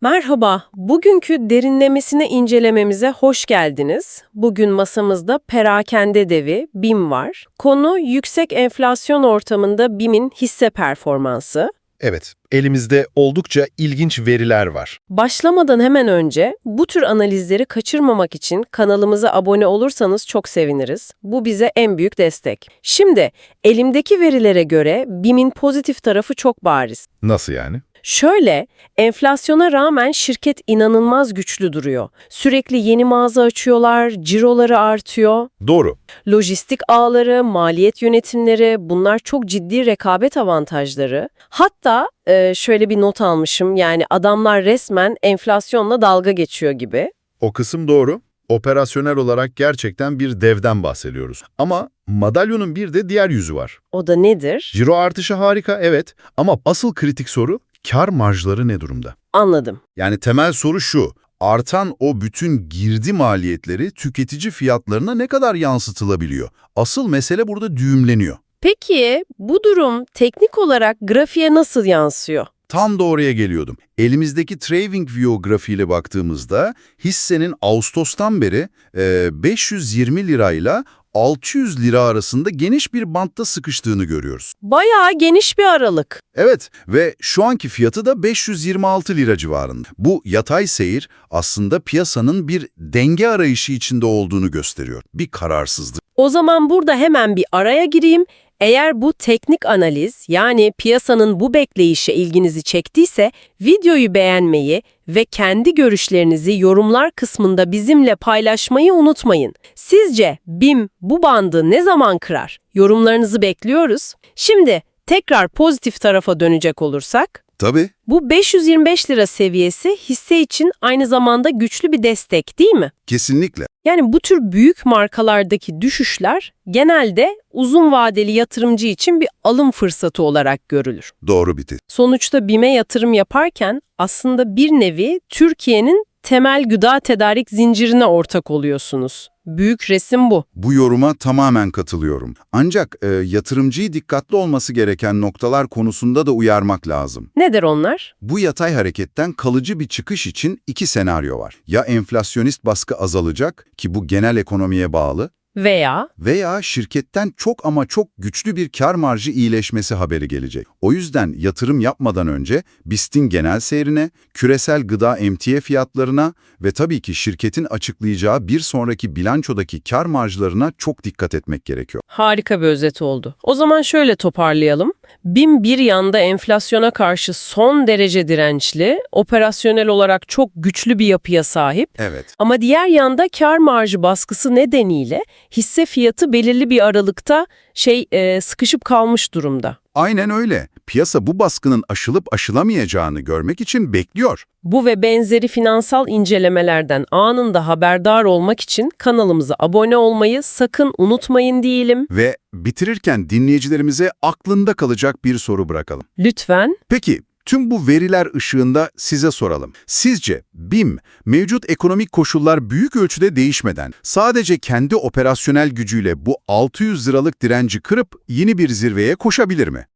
Merhaba, bugünkü derinlemesine incelememize hoş geldiniz. Bugün masamızda perakende devi BİM var. Konu yüksek enflasyon ortamında BİM'in hisse performansı. Evet, elimizde oldukça ilginç veriler var. Başlamadan hemen önce bu tür analizleri kaçırmamak için kanalımıza abone olursanız çok seviniriz. Bu bize en büyük destek. Şimdi elimdeki verilere göre BİM'in pozitif tarafı çok bariz. Nasıl yani? Şöyle, enflasyona rağmen şirket inanılmaz güçlü duruyor. Sürekli yeni mağaza açıyorlar, ciroları artıyor. Doğru. Lojistik ağları, maliyet yönetimleri bunlar çok ciddi rekabet avantajları. Hatta e, şöyle bir not almışım yani adamlar resmen enflasyonla dalga geçiyor gibi. O kısım doğru. Operasyonel olarak gerçekten bir devden bahsediyoruz. Ama madalyonun bir de diğer yüzü var. O da nedir? Ciro artışı harika evet ama asıl kritik soru kar marjları ne durumda? Anladım. Yani temel soru şu. Artan o bütün girdi maliyetleri tüketici fiyatlarına ne kadar yansıtılabiliyor? Asıl mesele burada düğümleniyor. Peki bu durum teknik olarak grafiğe nasıl yansıyor? Tam da oraya geliyordum. Elimizdeki TradingView grafiğiyle baktığımızda hissenin Ağustos'tan beri e, 520 lirayla 600 lira arasında geniş bir bantta sıkıştığını görüyoruz. Bayağı geniş bir aralık. Evet ve şu anki fiyatı da 526 lira civarında. Bu yatay seyir aslında piyasanın bir denge arayışı içinde olduğunu gösteriyor. Bir kararsızlık. O zaman burada hemen bir araya gireyim. Eğer bu teknik analiz yani piyasanın bu bekleyişe ilginizi çektiyse videoyu beğenmeyi ve kendi görüşlerinizi yorumlar kısmında bizimle paylaşmayı unutmayın. Sizce BİM bu bandı ne zaman kırar? Yorumlarınızı bekliyoruz. Şimdi tekrar pozitif tarafa dönecek olursak, Tabii. bu 525 lira seviyesi hisse için aynı zamanda güçlü bir destek değil mi? Kesinlikle. Yani bu tür büyük markalardaki düşüşler genelde uzun vadeli yatırımcı için bir alım fırsatı olarak görülür. Doğru biti. Sonuçta BİM'e yatırım yaparken aslında bir nevi Türkiye'nin temel gıda tedarik zincirine ortak oluyorsunuz. Büyük resim bu. Bu yoruma tamamen katılıyorum. Ancak e, yatırımcıyı dikkatli olması gereken noktalar konusunda da uyarmak lazım. Nedir onlar? Bu yatay hareketten kalıcı bir çıkış için iki senaryo var. Ya enflasyonist baskı azalacak ki bu genel ekonomiye bağlı Veya veya şirketten çok ama çok güçlü bir kar marjı iyileşmesi haberi gelecek. O yüzden yatırım yapmadan önce BIST'in genel seyrine, küresel gıda emtia fiyatlarına ve tabii ki şirketin açıklayacağı bir sonraki bilançodaki kar marjlarına çok dikkat etmek gerekiyor. harika bir özet oldu. O zaman şöyle toparlayalım. BİM bir yanda enflasyona karşı son derece dirençli, operasyonel olarak çok güçlü bir yapıya sahip Evet. Ama diğer yanda kar marjı baskısı nedeniyle hisse fiyatı belirli bir aralıkta şey e, sıkışıp kalmış durumda. Aynen öyle. Piyasa bu baskının aşılıp aşılamayacağını görmek için bekliyor. Bu ve benzeri finansal incelemelerden anında haberdar olmak için kanalımıza abone olmayı sakın unutmayın diyelim. Ve bitirirken dinleyicilerimize aklında kalacak bir soru bırakalım. Lütfen Peki, tüm bu veriler ışığında size soralım. Sizce BİM, mevcut ekonomik koşullar büyük ölçüde değişmeden sadece kendi operasyonel gücüyle bu 600 liralık direnci kırıp yeni bir zirveye koşabilir mi?